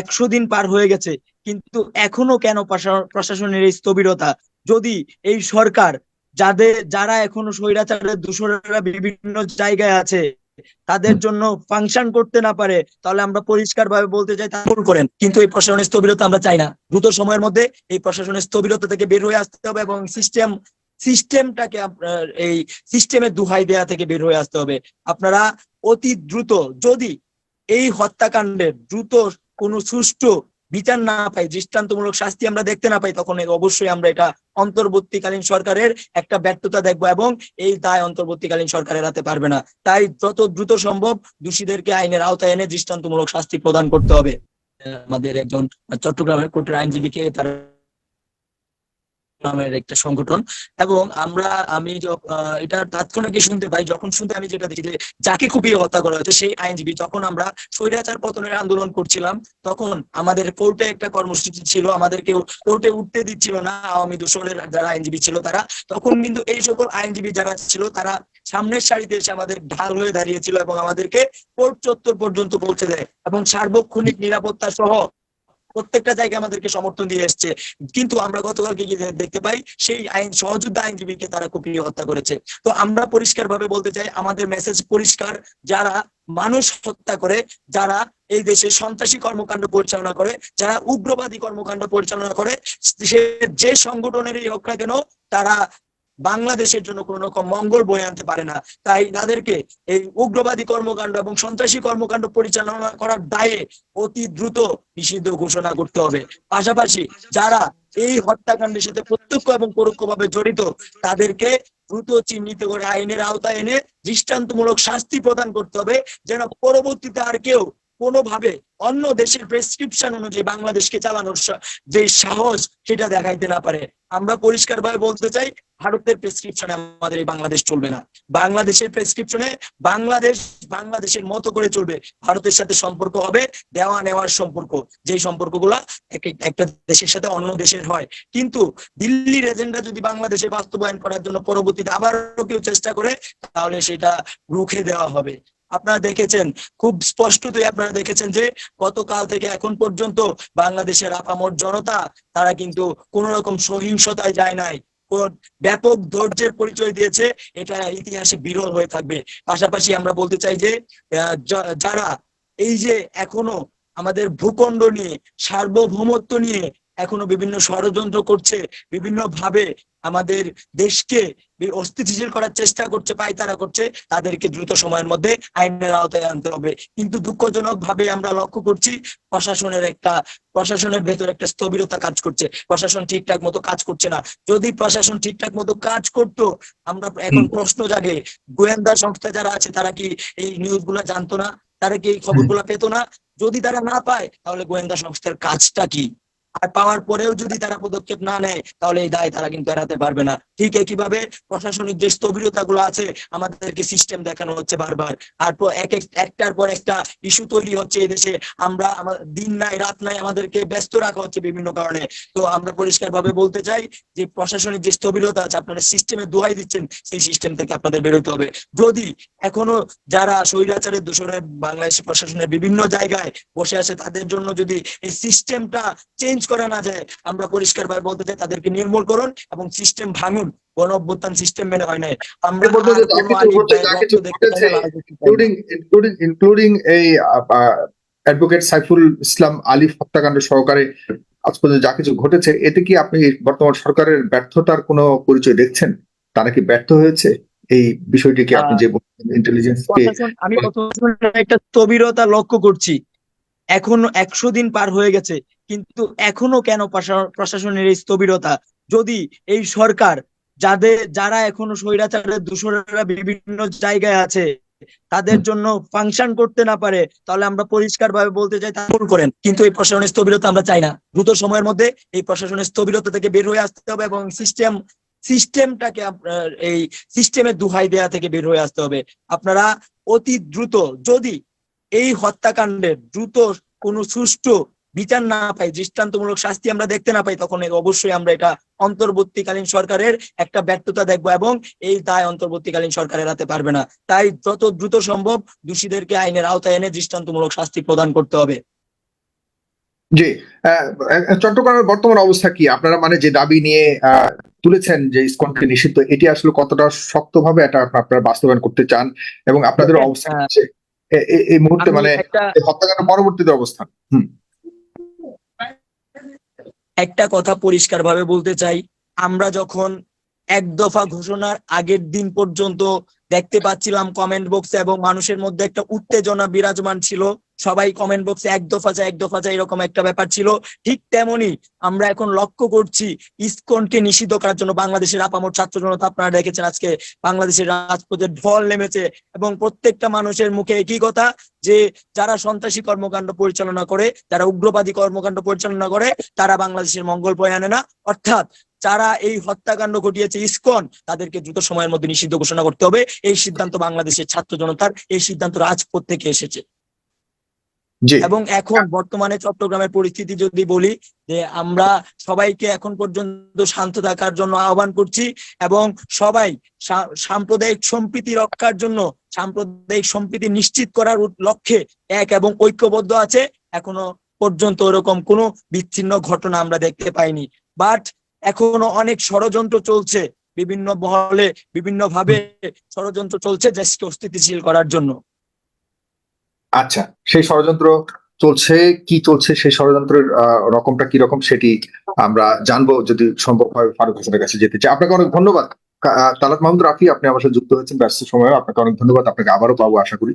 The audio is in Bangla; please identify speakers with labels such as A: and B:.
A: একশো দিন পার হয়ে গেছে কিন্তু এখনও কেন প্রশাসনের এই স্থবিরতা? যদি এই সরকার যাদের যারা এখনও স্বৈরাচারের দূষণেরা বিভিন্ন জায়গায় আছে তাদের জন্য ফাংশন করতে না পারে তাহলে আমরা পরিষ্কার ভাবে বলতে চাই তা ভুল করেন। কিন্তু এই প্রশাসনের স্থবিরতা আমরা চাই না। দ্রুত সময়ের মধ্যে এই প্রশাসনের স্থবিরতা থেকে বের হয়ে আসতে হবে এবং সিস্টেম সিস্টেমটাকে আপনার এই সিস্টেমের দুহাই দেয়া থেকে বের হয়ে আসতে হবে। আপনারা অতি দ্রুত যদি এই হত্যাকাণ্ডের দ্রুত কোনো সুষ্ঠু বিচার না পাই, দৃষ্টান্তমূলক শাস্তি আমরা দেখতে না পাই, তখন অবশ্যই আমরা এটা অন্তর্বর্তীকালীন সরকারের একটা ব্যর্থতা দেখব এবং এই দায় অন্তর্বর্তীকালীন সরকারের হাতে পারবে না। তাই যত দ্রুত সম্ভব দোষীদেরকে আইনের আওতায় এনে দৃষ্টান্তমূলক শাস্তি প্রদান করতে হবে। আমাদের একজন চট্টগ্রামের কোর্টের আইনজীবীকে তারা নামের একটা সংগঠন। এবং আমরা, আমি এটা তাৎক্ষণিক শুনতে পাই, যখন শুনতে আমি যেটা দেখি যে যাকে কুপিয়ে হত্যা করা হয়েছে, সেই আইনজীবী, যখন আমরা স্বৈরাচার পতনের আন্দোলন করছিলাম, তখন আমাদের কোর্টে একটা কর্মসূচি ছিল, আমাদেরকে কোর্টে উঠতে দিচ্ছিল না, আওয়ামী দূষণের যারা আইনজীবী ছিল তারা। তখন কিন্তু এই সকল আইনজীবী যারা ছিল, তারা সামনের সারিতে এসে আমাদের ঢাল হয়ে দাঁড়িয়েছিল এবং আমাদেরকে কোর্ট চত্বর পর্যন্ত পৌঁছে দেয়। এবং সার্বক্ষণিক নিরাপত্তা সহ প্রত্যেকটা জায়গায় আমাদেরকে সমর্থন দিয়ে এসছে। কিন্তু আমরা গতকালকে দেখতে পাই, সেই আইন, সহযোদ্ধা আইনজীবীকে তারা কুপিয়ে হত্যা করেছে। তো আমরা পরিষ্কার ভাবে বলতে চাই, আমাদের মেসেজ পরিষ্কার, যারা মানুষ হত্যা করে, যারা এই দেশে সন্ত্রাসী কর্মকাণ্ড পরিচালনা করে, যারা উগ্রবাদী কর্মকাণ্ড পরিচালনা করে, সে যে সংগঠনেরই হোক না কেন, তারা বাংলাদেশের জন্য কোন রকম মঙ্গল বয়ে আনতে পারে না। তাই তাদেরকে এই উগ্রবাদী কর্মকাণ্ড এবং সন্ত্রাসী কর্মকাণ্ড পরিচালনা করার দায়ে অতি দ্রুত নিষিদ্ধ ঘোষণা করতে হবে। পাশাপাশি যারা এই হত্যাকাণ্ডের সাথে প্রত্যক্ষ এবং পরোক্ষভাবে জড়িত, তাদেরকে দ্রুত চিহ্নিত করে আইনের আওতায় এনে দৃষ্টান্তমূলক শাস্তি প্রদান করতে হবে, যেন পরবর্তীতে আর কেউ কোনোভাবে অন্য দেশের প্রেসক্রিপশন অনুযায়ী বাংলাদেশকে চালানোর যে সাহস সেটা দেখাইতে না পারে। আমরা পরিষ্কার ভাবে বলতে চাই ভারতের প্রেসক্রিপশনে আমাদের এই বাংলাদেশ চলবে না। বাংলাদেশের প্রেসক্রিপশনে বাংলাদেশ বাংলাদেশের মতো করে চলবে। ভারতের সাথে সম্পর্ক হবে, দেওয়া নেওয়ার সম্পর্ক। যেই সম্পর্কগুলা এক এক- একটা দেশের সাথে অন্য দেশের হয়। কিন্তু দিল্লির এজেন্ডা যদি বাংলাদেশে বাস্তবায়ন করার জন্য পরবর্তীতে আবারও কেউ চেষ্টা করে, তাহলে সেটা রুখে দেওয়া হবে। আপনারা দেখেছেন, খুব স্পষ্টতই আপনারা দেখেছেন যে গতকাল থেকে এখন পর্যন্ত বাংলাদেশের আপামর জনতা, তারা কিন্তু কোন রকম সহিংসতায় যায় নাই। ব্যাপক ধৈর্যের পরিচয় দিয়েছে। এটা ইতিহাসে বিরল হয়ে থাকবে। পাশাপাশি আমরা বলতে চাই যে, যারা এই যে এখনও আমাদের ভূখণ্ড নিয়ে, সার্বভৌমত্ব নিয়ে এখনও বিভিন্ন ষড়যন্ত্র করছে বিভিন্ন ভাবে আমাদের দেশকে অস্থিতিশীল করার চেষ্টা করছে পায়তারা করছে তাদেরকে দ্রুত সময়ের মধ্যে আইনের আওতায় আনতে হবে। কিন্তু দুঃখজনক ভাবে আমরা লক্ষ্য করছি প্রশাসনের একটা প্রশাসনের ভেতর একটা স্থবিরতা কাজ করছে। প্রশাসন ঠিকঠাক মতো কাজ করছে না। যদি প্রশাসন ঠিকঠাক মতো কাজ করতো আমরা এখন প্রশ্ন জাগে গোয়েন্দা সংস্থা যারা আছে তারা কি এই নিউজগুলা জানতো না? তারা কি এই খবরগুলো পেতো না? যদি তারা না পায় তাহলে গোয়েন্দা সংস্থার কাজটা কি? আর পাওয়ার পরেও যদি তারা পদক্ষেপ না নেয়, তাহলে এই দায় তারা কিন্তু এড়াতে পারবে না। ঠিক একইভাবে প্রশাসনিক যে স্থবিরতা গুলো আছে, আমাদেরকে সিস্টেম দেখানো হচ্ছে বারবার। আর এক এক, একটার পর একটা ইস্যু তৈরি হচ্ছে এই দেশে আমরা দিন নাই, রাত নাই আমাদেরকে ব্যস্ত রাখা হচ্ছে বিভিন্ন কারণে। তো আমরা পরিষ্কার ভাবে বলতে চাই যে প্রশাসনিক যে স্থবিরতা আছে, আপনারা সিস্টেমে দোহাই দিচ্ছেন, সেই সিস্টেম থেকে আপনাদের বেরোতে হবে। যদি এখনও যারা স্বৈরাচারের দূষণে বাংলাদেশ প্রশাসনের বিভিন্ন জায়গায় বসে আছে, তাদের জন্য যদি এই সিস্টেমটা চেঞ্জ করা না যায়, আমরা পরিষ্কার ভাবে বলতে চাই তাদেরকে নির্মূল করুন এবং সিস্টেম ভাঙুন। গণ অভ্যুত্থান সিস্টেম মেনে হয় নাই। আমরা
B: including including এই অ্যাডভোকেট সাইফুল ইসলাম আলিফ হত্যাকাণ্ড সহকারে আজ পর্যন্ত যা কিছু ঘটেছে এতে কি আপনি বর্তমান সরকারের ব্যর্থতার কোনো পরিচয় দেখছেন? তারা কি ব্যর্থ হয়েছে? এই বিষয়টিকে আপনি যে ইন্টেলিজেন্স
A: আমি একটা স্থবিরতা লক্ষ্য করছি। এখনও একশো দিন পার হয়ে গেছে কিন্তু এখনও কেন প্রশাসনের এই স্থবিরতা? যদি এই সরকার যাদের যারা এখনও স্বৈরাচারের দূষণেরা বিভিন্ন জায়গায় আছে তাদের জন্য ফাংশন করতে না পারে তাহলে আমরা পরিষ্কার ভাবে বলতে চাই তা ভুল করেন। কিন্তু এই প্রশাসনের স্থবিরতা আমরা চাই না। দ্রুত সময়ের মধ্যে এই প্রশাসনের স্থবিরতা থেকে বের হয়ে আসতে হবে এবং সিস্টেম সিস্টেমটাকে আপনার এই সিস্টেমের দুহাই দেয়া থেকে বের হয়ে আসতে হবে। আপনারা অতি দ্রুত যদি এই হত্যাকাণ্ডের দ্রুত কোনো সুষ্ঠু বিচার না পাই দৃষ্টান্তমূলক শাস্তি আমরা দেখতে না পাই তখন অবশ্যই আমরা এটা অন্তর্বর্তীকালীন সরকারের একটা ব্যর্থতা দেখব এবং এই দায় অন্তর্বর্তীকালীন সরকারের হাতে পারবে না। তাই যত দ্রুত সম্ভব দোষীদেরকে আইনের আওতায় এনে দৃষ্টান্তমূলক শাস্তি প্রদান করতে হবে।
B: জি চট্টগ্রামের বর্তমান অবস্থা কি? আপনারা মানে যে দাবি নিয়ে আহ, তুলেছেন যে ইসকনকে নিষিদ্ধ এটি আসলে কতটা শক্তভাবে এটা আপ- আপনারা বাস্তবায়ন করতে চান এবং আপনাদের
A: দেখেন,
B: অবস্থা
A: আহ,
B: হচ্ছে এ- এ- এই মুহূর্তে মানে হত্যাকাণ্ড পরবর্তীতে অবস্থান। হুম।
A: একটা কথা পরিষ্কারভাবে বলতে চাই। আমরা যখন এক দফা ঘোষণার আগের দিন পর্যন্ত দেখতে পাচ্ছিলাম কমেন্ট বক্সে এবং মানুষের মধ্যে একটা উত্তেজনা বিরাজমান ছিল সবাই কমেন্ট বক্সে এক দফা যায়, এক দফা যায় এরকম একটা ব্যাপার ছিল। ঠিক তেমনি আমরা এখন লক্ষ্য করছি ইসকনকে নিষিদ্ধ করার জন্য বাংলাদেশের আপামর ছাত্র জনতা। আপনারা দেখেছেন আজকে বাংলাদেশের রাজপথে ঢল নেমেছে এবং প্রত্যেকটা মানুষের মুখে একই কথা যে যারা সন্ত্রাসী কর্মকাণ্ড পরিচালনা করে, যারা উগ্রবাদী কর্মকাণ্ড পরিচালনা করে, তারা বাংলাদেশের মঙ্গল বয়ে আনে না। অর্থাৎ যারা এই হত্যাকাণ্ড ঘটিয়েছে ইসকন, তাদেরকে দ্রুত সময়ের মধ্যে নিষিদ্ধ ঘোষণা করতে হবে। এই সিদ্ধান্ত বাংলাদেশের ছাত্র জনতার, এই সিদ্ধান্ত রাজপথ থেকে এসেছে। এবং এখন বর্তমানে চট্টগ্রামের পরিস্থিতি যদি বলি, যে আমরা সবাইকে এখন পর্যন্ত শান্ত থাকার জন্য আহ্বান করছি এবং সবাই সাম্প্রদায়িক সম্প্রীতি রক্ষার জন্য সাম্প্রদায়িক সম্প্রীতি নিশ্চিত করার লক্ষ্যে এক এবং ঐক্যবদ্ধ আছে। এখনও পর্যন্ত ওরকম কোনো বিচ্ছিন্ন ঘটনা আমরা দেখতে পাইনি। বাট এখনও অনেক ষড়যন্ত্র চলছে বিভিন্ন মহলে বিভিন্ন ভাবে ষড়যন্ত্র চলছে দেশকে অস্থিতিশীল করার জন্য।
B: আচ্ছা সেই ষড়যন্ত্র চলছে, কি চলছে সেই ষড়যন্ত্রের রকমটা কি রকম সেটি আমরা জানব যদি সম্ভব হয় ফারুক হোসেনের কাছে যেতে চাই। আপনাকে অনেক ধন্যবাদ। তালাত মাহমুদ রাফি, আপনি আমার সাথে যুক্ত হয়েছেন ব্যস্ত সময়ে আপনাকে অনেক ধন্যবাদ। আপনাকে আবারও পাবো আশা করি।